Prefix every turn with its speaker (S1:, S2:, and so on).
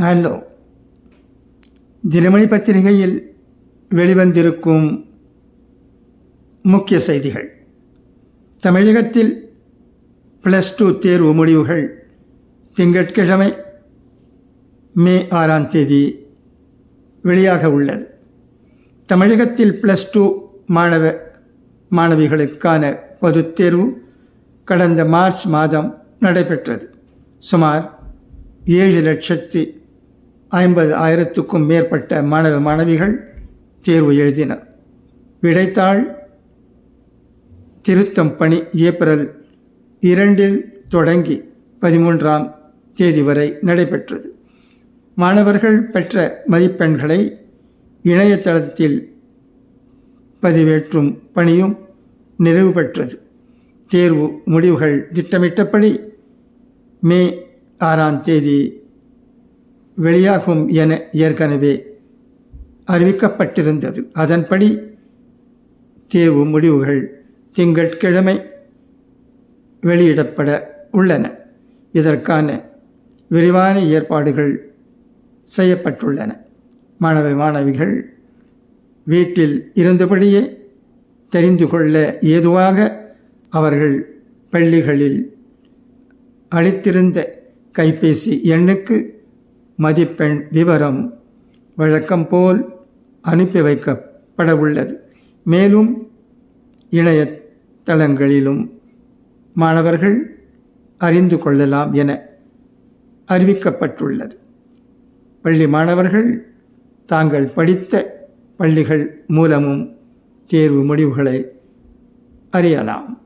S1: Hello. Dinamani பத்திரிகையில் வெளிவந்திருக்கும் முக்கிய செய்திகள். தமிழகத்தில் ப்ளஸ் டூ தேர்வு முடிவுகள் திங்கட்கிழமை மே ஆறாம் தேதி வெளியாக உள்ளது. தமிழகத்தில் ப்ளஸ் டூ மாணவ மாணவிகளுக்கான பொதுத் தேர்வு கடந்த மார்ச் மாதம் நடைபெற்றது. சுமார் ஏழு லட்சத்தி ஐம்பது ஆயிரத்துக்கும் மேற்பட்ட மாணவ மாணவிகள் தேர்வு எழுதினர். விடைத்தாள் திருத்தம் பணி ஏப்ரல் இரண்டில் தொடங்கி பதிமூன்றாம் தேதி வரை நடைபெற்றது. மாணவர்கள் பெற்ற மதிப்பெண்களை இணையதளத்தில் பதிவேற்றும் பணியும் நிறைவு பெற்றது. தேர்வு முடிவுகள் திட்டமிட்டபடி மே ஆறாம் தேதி வெளியாகும் என ஏற்கனவே அறிவிக்கப்பட்டிருந்தது. அதன்படி தேர்வு முடிவுகள் திங்கட்கிழமை வெளியிடப்பட உள்ளன. இதற்கான விரிவான ஏற்பாடுகள் செய்யப்பட்டுள்ளன. மாணவ மாணவிகள் வீட்டில் இருந்தபடியே தெரிந்து கொள்ள ஏதுவாக அவர்கள் பள்ளிகளில் அளித்திருந்த கைபேசி எண்ணுக்கு மதிப்பெண் விவரம் வழக்கம் போல் அனுப்பி வைக்கப்பட உள்ளது மேலும் இணையதளங்களிலும் மாணவர்கள் அறிந்து கொள்ளலாம் என அறிவிக்கப்பட்டுள்ளது. பள்ளி மாணவர்கள் தாங்கள் படித்த பள்ளிகள் மூலமும் தேர்வு முடிவுகளை அறியலாம்.